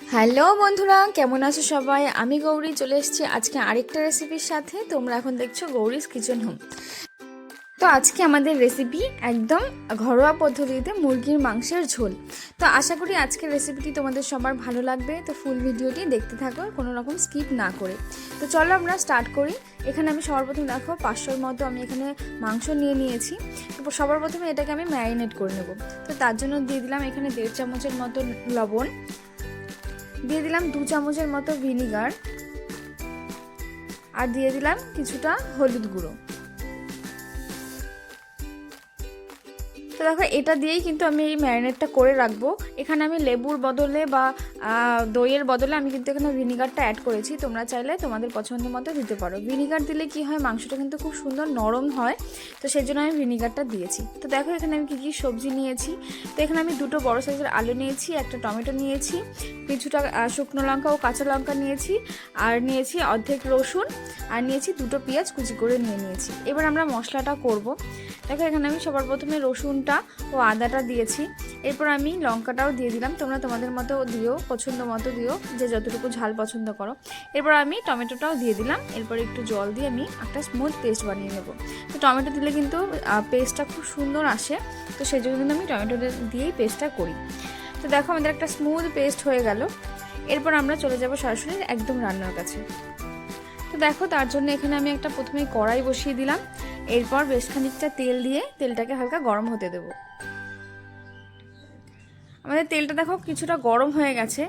Hello বন্ধুরা, কেমন আছো সবাই? আমি গৌরী, চলে এসেছি আজকে আরেকটা রেসিপির সাথে। তোমরা এখন দেখছ গৌরীস কিচেন হোম তো আজকে আমাদের রেসিপি একদম ঘরোয়া পদ্ধতিতে মুরগির মাংসের ঝোল। তো আশা করি আজকের রেসিপিটি তোমাদের সবার ভালো লাগবে। তো ফুল ভিডিওটি দেখতে থাকো, কোনো রকম স্কিপ না করে। তো চলো আমরা স্টার্ট করি। এখানে আমি সবার প্রথমে দেখো, পাঁচশোর মতো আমি এখানে মাংস নিয়ে নিয়েছি। তো সবার প্রথমে এটাকে আমি ম্যারিনেট করে নেব। তো তার জন্য দিয়ে দিলাম এখানে দেড় চামচের মতো লবণ। দিয়ে দিলাম দু চামচের মতো ভিনিগার। আর দিয়ে দিলাম কিছুটা হলুদ গুঁড়ো। তো দেখো এটা দিয়েই কিন্তু আমি এই ম্যারিনেটটা করে রাখব। এখানে আমি লেবুর বদলে বা দইয়ের বদলে আমি কিন্তু এখানে ভিনিগারটা অ্যাড করেছি। তোমরা চাইলে তোমাদের পছন্দ মতো দিতে পারো। ভিনিগার দিলে কি হয়, মাংসটা কিন্তু খুব সুন্দর নরম হয়, তো সেই জন্য আমি ভিনিগারটা দিয়েছি। তো দেখো এখানে আমি কী কী সবজি নিয়েছি। তো এখানে আমি দুটো বড় সাইজের আলু নিয়েছি, একটা টমেটো নিয়েছি, কিছুটা শুকনো লঙ্কা ও কাঁচা লঙ্কা নিয়েছি, আর নিয়েছি অর্ধেক রসুন, আর নিয়েছি দুটো পেঁয়াজ কুচি করে নিয়ে নিয়েছি। এবার আমরা মশলাটা করব। দেখো, এখানে আমি সবার প্রথমে রসুনটা ও আদাটা দিয়েছি। এরপর আমি লঙ্কাটাও দিয়ে দিলাম। তোমরা তোমাদের মতো দিও, পছন্দ মতো দিও, যে যতটুকু ঝাল পছন্দ করো। এরপর আমি টমেটোটাও দিয়ে দিলাম। এরপর একটু জল দিয়ে আমি একটা স্মুথ পেস্ট বানিয়ে নেব। তো টমেটো দিলে কিন্তু পেস্টটা খুব সুন্দর আসে। তো সেই জন্য কিন্তু আমি টমেটো দিয়েই পেস্টটা করি। তো দেখো, আমাদের একটা স্মুথ পেস্ট হয়ে গেল। এরপর আমরা চলে যাব সরাসরি একদম রান্নার কাছে। তো দেখো, তার জন্য এখানে আমি একটা প্রথমে কড়াই বসিয়ে দিলাম। এরপর বেশ খানিকটা তেল দিয়ে তেলটাকে হালকা গরম হতে দেব। আমাদের তেলটা দেখো কিছুটা গরম হয়ে গেছে।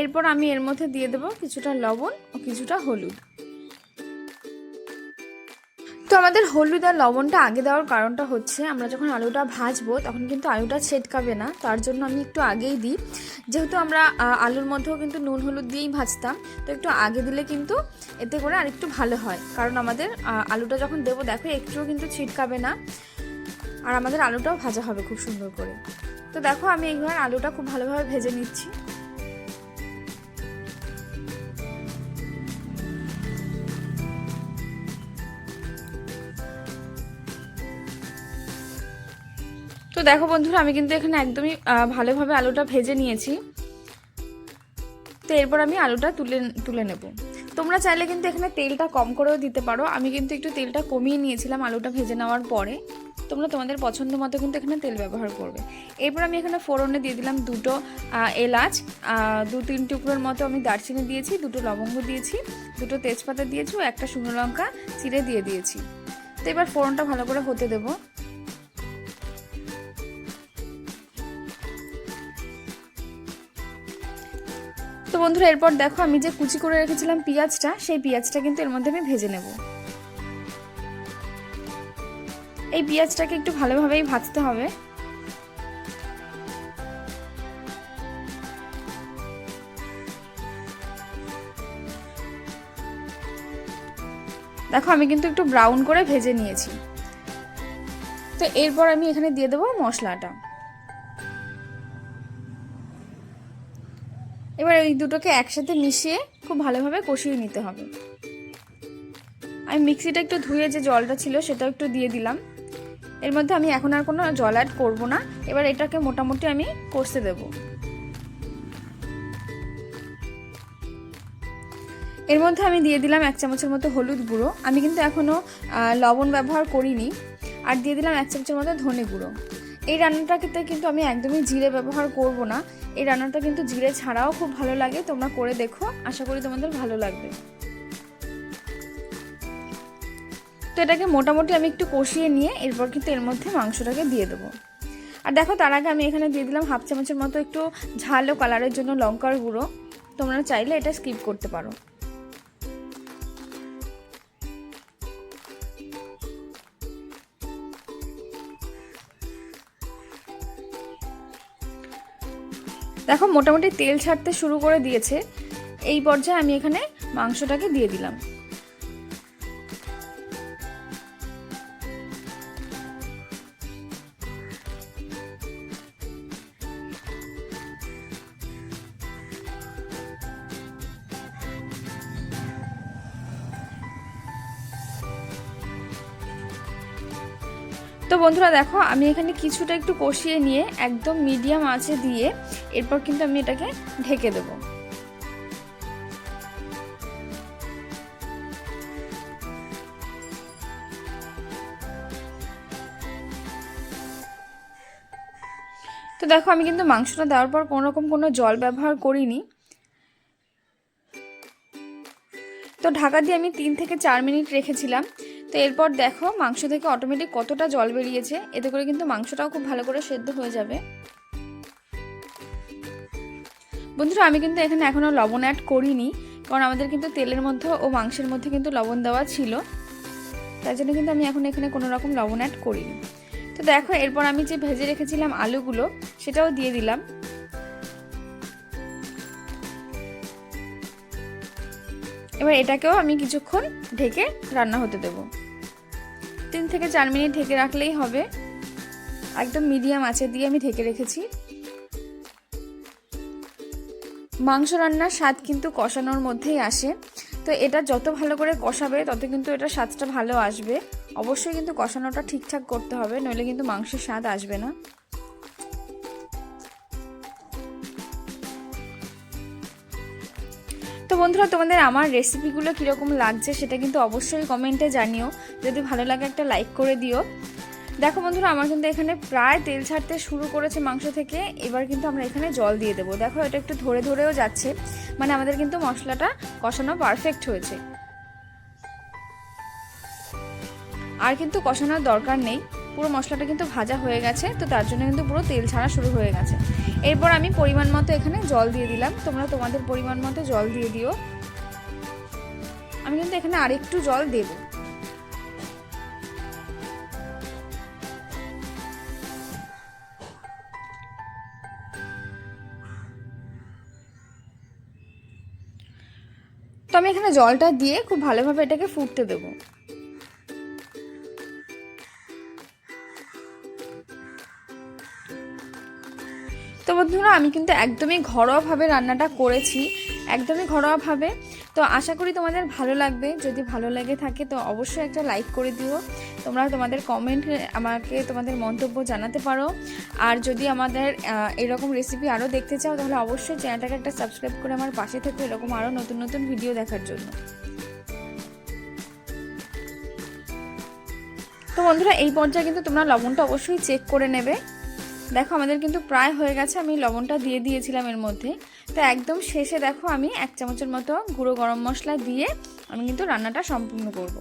এরপর আমি এর মধ্যে দিয়ে দেবো কিছুটা লবণ ও কিছুটা হলুদ। তো আমাদের হলুদ আর লবণটা আগে দেওয়ার কারণটা হচ্ছে আমরা যখন আলুটা ভাজবো তখন কিন্তু আলুটা ছেটকাবে না। তার জন্য আমি একটু আগেই দিই। যেহেতু আমরা আলুর মধ্যেও কিন্তু নুন, হলুদ দিয়েই ভাজতাম, তো একটু আগে দিলে কিন্তু এতে করে আর একটু ভালো হয়। কারণ আমাদের আলুটা যখন দেবো, দেখো একটুও কিন্তু ছিটকাবে না। আর আমাদের আলুটাও ভাজা হবে খুব সুন্দর করে। তো দেখো আমি এইবার আলুটা খুব ভালোভাবে ভেজে নিচ্ছি। তো দেখো বন্ধুরা, আমি কিন্তু এখানে একদমই ভালোভাবে আলুটা ভেজে নিয়েছি। তো এরপর আমি আলুটা তুলে তুলে নেব। তোমরা চাইলে কিন্তু এখানে তেলটা কম করেও দিতে পারো। আমি কিন্তু একটু তেলটা কমিয়ে নিয়েছিলাম আলুটা ভেজে নেওয়ার পরে। তোমরা তোমাদের পছন্দ মতো কিন্তু এখানে তেল ব্যবহার করবে। এরপর আমি এখানে ফোড়নে দিয়ে দিলাম দুটো এলাচ। দু, তিন টুকরোর মতো আমি দারচিনি দিয়েছি, দুটো লবঙ্গ দিয়েছি, দুটো তেজপাতা দিয়েছি ও একটা শুকনো লঙ্কা চিড়ে দিয়ে দিয়েছি। তো এবার ফোড়নটা ভালো করে হতে দেবো। তো বন্ধুরা, এরপর দেখো আমি যে কুচি করে রেখেছিলাম পেঁয়াজটা, সেই পেঁয়াজটা কিন্তু এর মধ্যে আমি ভেজে নেব। এই পেঁয়াজটাকে একটু ভালোভাবেই ভাজতে হবে। দেখো, আমি কিন্তু একটু ব্রাউন করে ভেজে নিয়েছি। তো এরপর আমি এখানে দিয়ে দেবো মশলাটা। এবার এই দুটোকে একসাথে মিশিয়ে খুব ভালোভাবে কষিয়ে নিতে হবে। আমি মিক্সিটা একটু ধুয়ে যে জলটা ছিল সেটাও একটু দিয়ে দিলাম। এর মধ্যে আমি এখন আর কোনো জল অ্যাড করব না। এবার এটাকে মোটামুটি আমি কষতে দেব। এর মধ্যে আমি দিয়ে দিলাম এক চামচের মতো হলুদ গুঁড়ো। আমি কিন্তু এখনও লবণ ব্যবহার করিনি। আর দিয়ে দিলাম এক চামচের মতো ধনে গুঁড়ো। এই রান্নাটাকে কিন্তু আমি একদমই জিরে ব্যবহার করব না। এই রান্নাটা কিন্তু জিরে ছাড়াও খুব ভালো লাগে, তোমরা করে দেখো, আশা করি তোমাদের ভালো লাগবে। তো এটাকে মোটামুটি আমি একটু কষিয়ে নিয়ে এরপর কিন্তু এর মধ্যে মাংসটাকে দিয়ে দেবো। আর দেখো, তার আগে আমি এখানে দিয়ে দিলাম হাফ চামচের মতো একটু ঝাল ও কালারের জন্য লঙ্কার গুঁড়ো। তোমরা চাইলে এটা স্কিপ করতে পারো। দেখো মোটামুটি তেল ছাড়তে শুরু করে দিয়েছে। এই পর্যায়ে আমি এখানে মাংসটাকে দিয়ে দিলাম। তো বন্ধুরা দেখো, আমি এখানে কিছুটা একটু কষিয়ে নিয়ে একদম মিডিয়াম আঁচে দিয়ে এরপর কিন্তু আমি এটাকে ঢেকে দেবো। তো দেখো, আমি কিন্তু মাংসটা দেওয়ার পর কোনো রকম কোনো জল ব্যবহার করিনি। তো ঢাকা দিয়ে আমি তিন থেকে চার মিনিট রেখেছিলাম। তো এরপর দেখো মাংস থেকে অটোমেটিক কতটা জল বেরিয়েছে। এতে করে কিন্তু মাংসটাও খুব ভালো করে সেদ্ধ হয়ে যাবে। বন্ধুরা, আমি কিন্তু এখানে এখনও লবণ অ্যাড করিনি, কারণ আমাদের কিন্তু তেলের মধ্যে ও মাংসের মধ্যে কিন্তু লবণ দেওয়া ছিল। তাই জন্য কিন্তু আমি এখন এখানে কোনো রকম লবণ অ্যাড করিনি। তো দেখো, এরপর আমি যে ভেজে রেখেছিলাম আলুগুলো, সেটাও দিয়ে দিলাম। এবার এটাকেও আমি কিছুক্ষণ ঢেকে রান্না হতে দেব। তিন থেকে চার মিনিট ঢেকে রাখলেই হবে। একদম মিডিয়াম আছে দিয়ে আমি ঢেকে রেখেছি। মাংস রান্নার স্বাদ কিন্তু কষানোর মধ্যেই আসে। তো এটা যত ভালো করে কষাবে, তত কিন্তু এটা স্বাদটা ভালো আসবে। অবশ্যই কিন্তু কষানোটা ঠিকঠাক করতে হবে, নইলে কিন্তু মাংসের স্বাদ আসবে না। তো বন্ধুরা, তোমাদের আমার রেসিপিগুলো কীরকম লাগছে সেটা কিন্তু অবশ্যই কমেন্টে জানিও। যদি ভালো লাগে একটা লাইক করে দিও। দেখো বন্ধুরা, আমার কিন্তু এখানে প্রায় তেল ছাড়তে শুরু করেছে মাংস থেকে। এবার কিন্তু আমরা এখানে জল দিয়ে দেবো। দেখো, এটা একটু ধরে ধরেও যাচ্ছে। মানে আমাদের কিন্তু মশলাটা কষানো পারফেক্ট হয়েছে। আর কিন্তু কষানোর দরকার নেই। পুরো মশলাটা কিন্তু ভাজা হয়ে গেছে, তো তার জন্য কিন্তু পুরো তেল ছাড়া শুরু হয়ে গেছে। এরপর আমি পরিমাণ মতো এখানে জল দিয়ে দিলাম। তোমরা তোমাদের পরিমাণ মতো জল দিয়ে দিও। আমি কিন্তু এখানে আরেকটু জল দেবো। তো আমি এখানে জলটা দিয়ে খুব ভালোভাবে এটাকে ফুটতে দেবো। তো বন্ধুরা, আমি কিন্তু একদমই ঘরোয়াভাবে রান্নাটা করেছি, একদমই ঘরোয়াভাবে। তো আশা করি তোমাদের ভালো লাগবে। যদি ভালো লেগে থাকে, তো অবশ্যই একটা লাইক করে দিও। তোমরা তোমাদের কমেন্ট আমাকে তোমাদের মন্তব্য জানাতে পারো। আর যদি আমাদের এরকম রেসিপি আরও দেখতে চাও, তাহলে অবশ্যই চ্যানেলটাকে একটা সাবস্ক্রাইব করে আমার পাশে থেকো এরকম আরও নতুন নতুন ভিডিও দেখার জন্য। তো বন্ধুরা, এই পর্যায়ে কিন্তু তোমরা লবণটা অবশ্যই চেক করে নেবে। দেখো, আমাদের কিন্তু প্রায় হয়ে গেছে, আমি লবণটা দিয়ে দিয়েছিলাম এর মধ্যে। তো একদম শেষে দেখো, আমি এক চামচের মতো গুঁড়ো গরম মশলা দিয়ে আমি কিন্তু রান্নাটা সম্পূর্ণ করব।